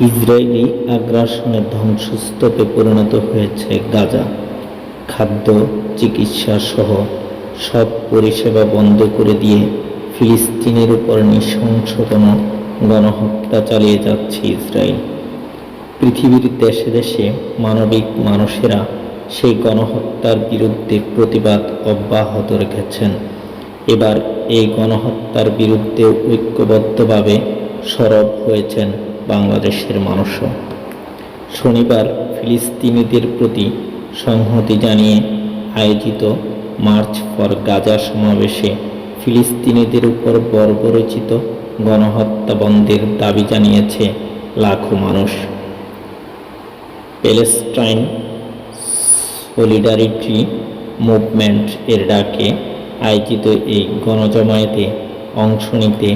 Israeli আগ্রাসনে ধ্বংসস্তূপে পরিণত হয়েছে গাজা। খাদ্য, চিকিৎসা সহ সব পরিষেবা বন্ধ করে দিয়ে ফিলিস্তিনের উপর নৃশংসতম গণহত্যা চালিয়ে যাচ্ছে ইসরায়েল পৃথিবীর দেশে দেশে মানবিক মানুষেরা সেই গণহত্যার বিরুদ্ধে প্রতিবাদ অব্যাহত রেখেছেন। এবার এই গণহত্যার বিরুদ্ধে ঐক্যবদ্ধভাবে সরব হয়েছেন বাংলাদেশের মানুষও শনিবার ফিলিস্তিনিদের প্রতি সংহতি জানিয়ে আয়োজিত মার্চ ফর গাজা সমাবেশে ফিলিস্তিনিদের উপর বর্বরচিত গণহত্যা বন্ধের দাবি জানিয়েছে লাখো মানুষ। প্যালেস্টাইন সলিডারিটি মুভমেন্ট এর ডাকে আয়োজিত এই গণজমায়েতে অংশ নিতে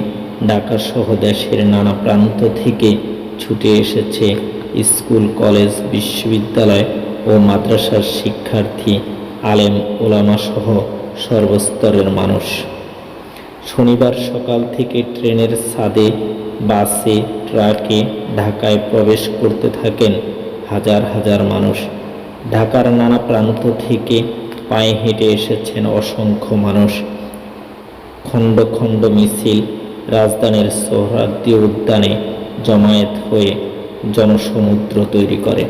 ঢাকাসহ দেশের নানা প্রান্ত থেকে ছুটে এসেছে স্কুল, কলেজ, বিশ্ববিদ্যালয় ও মাদ্রাসার শিক্ষার্থী, আলেম ওলামাসহ সর্বস্তরের মানুষ। শনিবার সকাল থেকে ট্রেনের ছাদে, বাসে, ট্রাকে ঢাকায় প্রবেশ করতে থাকেন হাজার হাজার মানুষ। ঢাকার নানা প্রান্ত থেকে পায়ে হেঁটে এসেছেন অসংখ্য মানুষ। খণ্ড খণ্ড মিছিল রাজধানীর সোহরাদ্দি উদ্যানে জমায়েত হয়ে জনসমুদ্র তৈরি করে।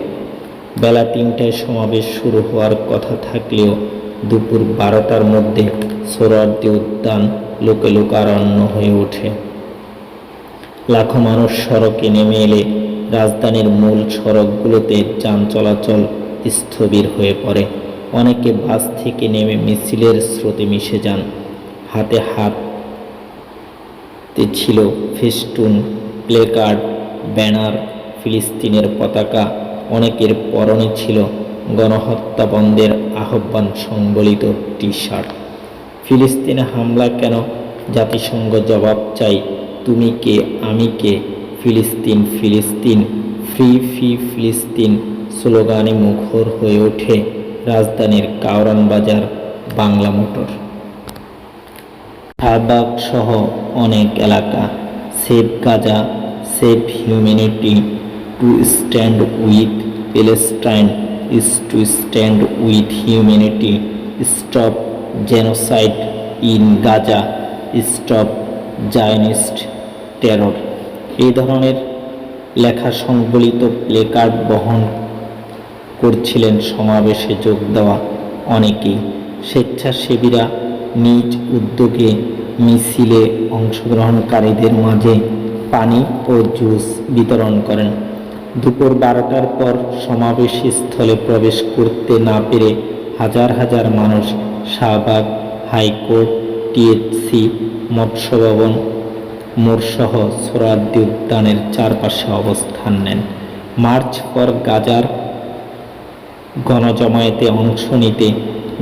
বেলা তিনটায় সমাবেশ শুরু হওয়ার কথা থাকলেও দুপুর বারোটার মধ্যে সোহরাদ্দি উদ্যান লোকে লোকারণ্য হয়ে ওঠে। লাখো মানুষ সড়কে নেমে এলে রাজধানীর মূল সড়কগুলোতে যান চলাচল স্থবির হয়ে পড়ে। অনেকে বাস থেকে নেমে মিছিলের স্রোতে মিশে যান। হাতে হাত তে ছিল ফেস্টুন, প্লেকার্ড, ব্যানার, ফিলিস্তিনের পতাকা, অনেকের পরনে ছিল গণহত্যা বন্ধের আহ্বান সংবলিত টি শার্ট ফিলিস্তিনে হামলা কেন? জাতিসংঘ জবাব চাই, তুমি কে? আমি কে? ফিলিস্তিন ফিলিস্তিন, ফ্রি ফি ফিলিস্তিন স্লোগানে মুখর হয়ে ওঠে রাজধানীর কাওরান বাজার বাংলা মোটর। শাহবাগ সহ অনেক এলাকা। Save Gaza, save humanity, to stand with Palestine is to stand with humanity. Stop genocide in Gaza, stop Zionist terror. এই ধরনের লেখা সংবলিত প্লেকার্ড বহন করছিলেন সমাবেশে যোগ দেওয়া অনেকেই। স্বেচ্ছাসেবীরা নিজ উদ্যোগে মিছিলে অংশগ্রহণকারীদের মাঝে পানি ও জুস বিতরণ করেন। দুপুর বারোটার পর সমাবেশ স্থলে প্রবেশ করতে না পেরে হাজার হাজার মানুষ শাহবাগ হাইকোর্ট টিএচসি মৎস্য ভবন, মোরসহ সোরাদ্দি উদ্যানের চারপাশে অবস্থান নেন। মার্চ ফর গাজার গণজমায়েতে অংশ নিতে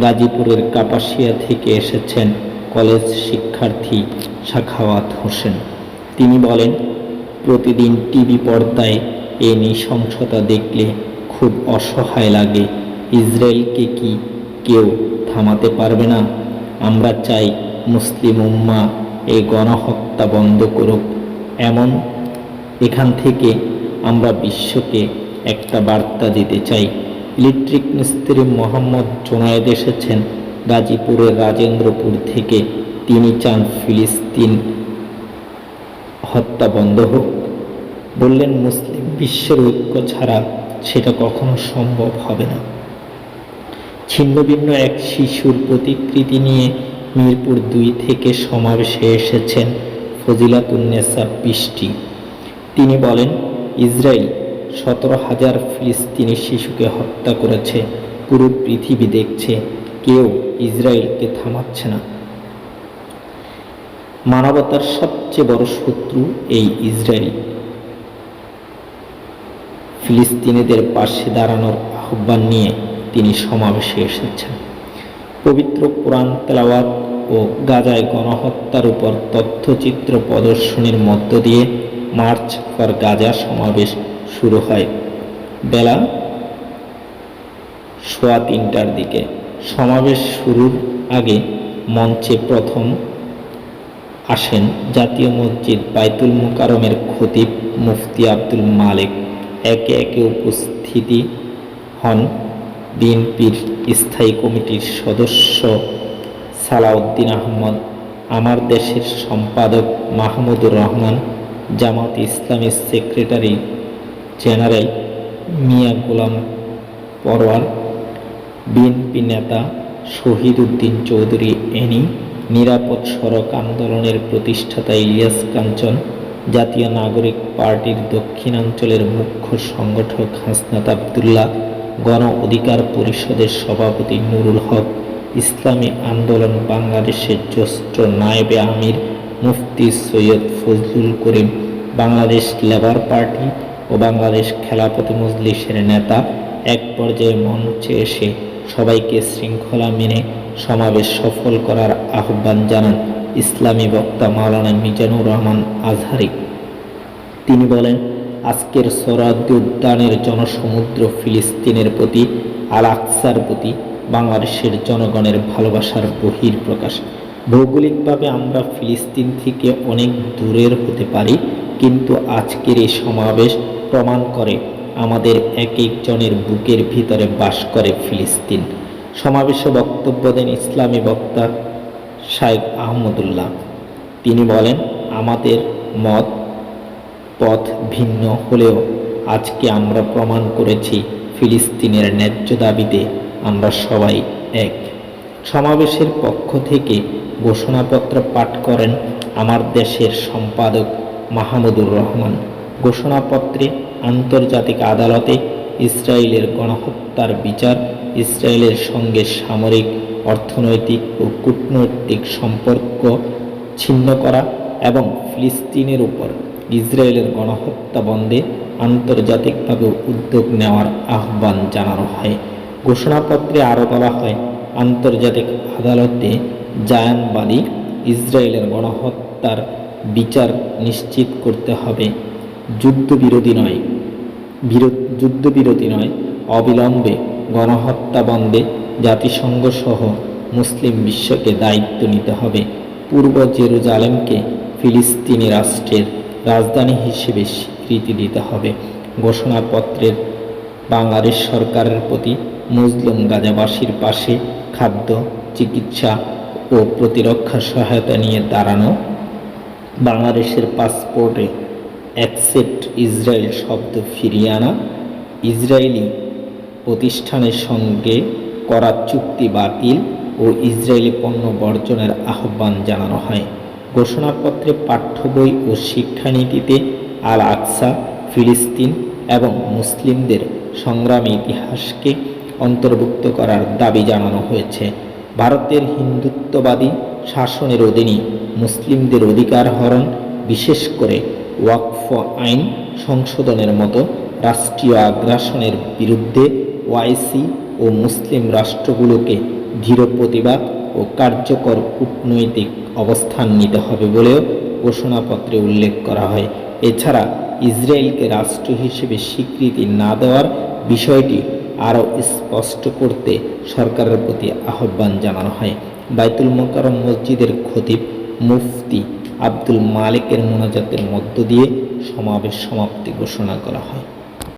গাজীপুরের কাপাসিয়া থেকে এসেছেন কলেজ শিক্ষার্থী সাখাওয়াত হোসেন। তিনি বলেন, প্রতিদিন টিভি পর্দায় এই নৃশংসতা দেখলে খুব অসহায় লাগে। ইসরায়েলকে কি কেউ থামাতে পারবে না? আমরা চাই মুসলিম উম্মা এই গণহত্যা বন্ধ করুক। এমন এখান থেকে আমরা বিশ্বকে একটা বার্তা দিতে চাই। ইলেকট্রিক মিস্ত্রি মোহাম্মদ জোনায়েদ এসেছেন গাজীপুরের রাজেন্দ্রপুর থেকে। তিনি চান ফিলিস্তিন হত্যা বন্ধ হোক। বললেন, মুসলিম বিশ্বের ঐক্য ছাড়া সেটা কখনো সম্ভব হবে না। ছিন্নভিন্ন এক শিশুর প্রতিকৃতি নিয়ে মিরপুর দুই থেকে সমাবেশে এসেছেন ফজিলাতুন্নেসা বৃষ্টি তিনি বলেন, ইসরায়েল সতেরো হাজার ফিলিস্তিনি শিশুকে হত্যা করেছে। পুরো পৃথিবী দেখছে। কেউ ইসরায়েলকে থামাচ্ছে না। মানবতার সবচেয়ে বড় শত্রু এই ইসরায়েল। ফিলিস্তিনিদের পাশে দাঁড়ানোর আহ্বান নিয়ে তিনি সমাবেশে এসেছেন। পবিত্র কোরআন তেলাওয়াত ও গাজায় গণহত্যার উপর তথ্যচিত্র প্রদর্শনীর মধ্য দিয়ে মার্চ ফর গাজা সমাবেশ শুরু হয় বেলা সোয়া তিনটার দিকে। সমাবেশ শুরুর আগে মঞ্চে প্রথম আসেন জাতীয় মসজিদ বাইতুল মোকারমের খতিব মুফতি আব্দুল মালিক। একে একে উপস্থিতি হন বিএনপির স্থায়ী কমিটির সদস্য সালাউদ্দিন আহমদ, আমার দেশের সম্পাদক মাহমুদুর রহমান, জামাত ইসলামের secretary general Mia Golam Parwar BNP নেতা শহীদ উদ্দিন চৌধুরী এনি, নিরাপদ সড়ক আন্দোলনের প্রতিষ্ঠাতা ইলিয়াস কাঞ্চন, জাতীয় নাগরিক পার্টির দক্ষিণাঞ্চলের মুখ্য সংগঠক হাসনাত আবদুল্লাহ, গণ অধিকার পরিষদের সভাপতি নুরুল হক, ইসলামী আন্দোলন বাংলাদেশের জ্যেষ্ঠ নায়েবে আমির মুফতি সৈয়দ ফজলুল করিম, বাংলাদেশ লেবার পার্টি ও বাংলাদেশ খেলাপতি মজলিসের নেতা। এক পর্যায়ে মঞ্চে এসে সবাইকে শৃঙ্খলা মেনে সমাবেশ সফল করার আহ্বান জানান ইসলামী বক্তা মাওলানা মিজানুর রহমান আজহারি। তিনি বলেন, আজকের সোরাদ্দি উদ্যানের জনসমুদ্র ফিলিস্তিনের প্রতি আল আকসার প্রতি, বাংলাদেশের জনগণের ভালোবাসার বহির প্রকাশ। ভৌগোলিকভাবে আমরা ফিলিস্তিন থেকে অনেক দূরের হতে পারি, কিন্তু আজকের এই সমাবেশ প্রমাণ করে আমাদের এক একজনের বুকের ভিতরে বাস করে ফিলিস্তিন। সমাবেশে বক্তব্য দেন ইসলামী বক্তা শায়েখ আহমদুল্লাহ। তিনি বলেন, আমাদের মত পথ ভিন্ন হলেও আজকে আমরা প্রমাণ করেছি ফিলিস্তিনের ন্যায্য দাবিতে আমরা সবাই এক। সমাবেশের পক্ষ থেকে ঘোষণাপত্র পাঠ করেন আমার দেশের সম্পাদক মাহমুদুর রহমান। ঘোষণাপত্রে আন্তর্জাতিক আদালতে ইসরায়েলের গণহত্যার বিচার, ইসরায়েলের সঙ্গে সামরিক, অর্থনৈতিক ও কূটনৈতিক সম্পর্ক ছিন্ন করা এবং ফিলিস্তিনের উপর ইসরায়েলের গণহত্যা বন্ধে আন্তর্জাতিকভাবে উদ্যোগ নেওয়ার আহ্বান জানানো হয়। ঘোষণাপত্রে আরও বলা হয়, আন্তর্জাতিক আদালতে জায়ানবাদী ইসরায়েলের গণহত্যার বিচার নিশ্চিত করতে হবে। যুদ্ধবিরোধী নয়। বিরো- যুদ্ধবিরতি নয়। অবিলম্বে গণহত্যা বন্ধে জাতিসংঘসহ মুসলিম বিশ্বকে দায়িত্ব নিতে হবে। পূর্ব জেরুজালেমকে ফিলিস্তিনি রাষ্ট্রের রাজধানী হিসেবে স্বীকৃতি দিতে হবে। ঘোষণাপত্রের বাংলাদেশ সরকারের প্রতি মুসলিম গাজাবাসীর পাশে খাদ্য, চিকিৎসা ও প্রতিরক্ষা সহায়তা নিয়ে দাঁড়ানো। বাংলাদেশের পাসপোর্টে অ্যাকসেপ্ট ইসরায়েল শব্দ ফিরিয়ে আনা। ইসরায়েলি প্রতিষ্ঠানের সঙ্গে করা চুক্তি বাতিল ও ইসরায়েলি পণ্য বর্জনের আহ্বান জানানো হয়। ঘোষণাপত্রে পাঠ্য বই ও শিক্ষানীতিতে আল আকসা ফিলিস্তিন এবং মুসলিমদের সংগ্রামী ইতিহাসকে অন্তর্ভুক্ত করার দাবি জানানো হয়েছে। ভারতের হিন্দুত্ববাদী শাসনের অধীনে মুসলিমদের অধিকার হরণ, বিশেষ করে ওয়াকফ আইন সংশোধনের মতো রাষ্ট্রীয় আগ্রাসনের বিরুদ্ধে ওয়াইসি ও মুসলিম রাষ্ট্রগুলোকে দৃঢ় প্রতিবাদ ও কার্যকর কূটনৈতিক অবস্থান নিতে হবে বলেও ঘোষণাপত্রে উল্লেখ করা হয়। এছাড়া ইসরায়েলকে রাষ্ট্র হিসেবে স্বীকৃতি না দেওয়ার বিষয়টি আরও স্পষ্ট করতে সরকারের প্রতি আহ্বান জানানো হয়। বাইতুল মোকারম মসজিদের খতিব মুফতি আব্দুল মালিকের মোনাজাতের মধ্য দিয়ে সমাবেশ সমাপ্তি ঘোষণা করা হয়।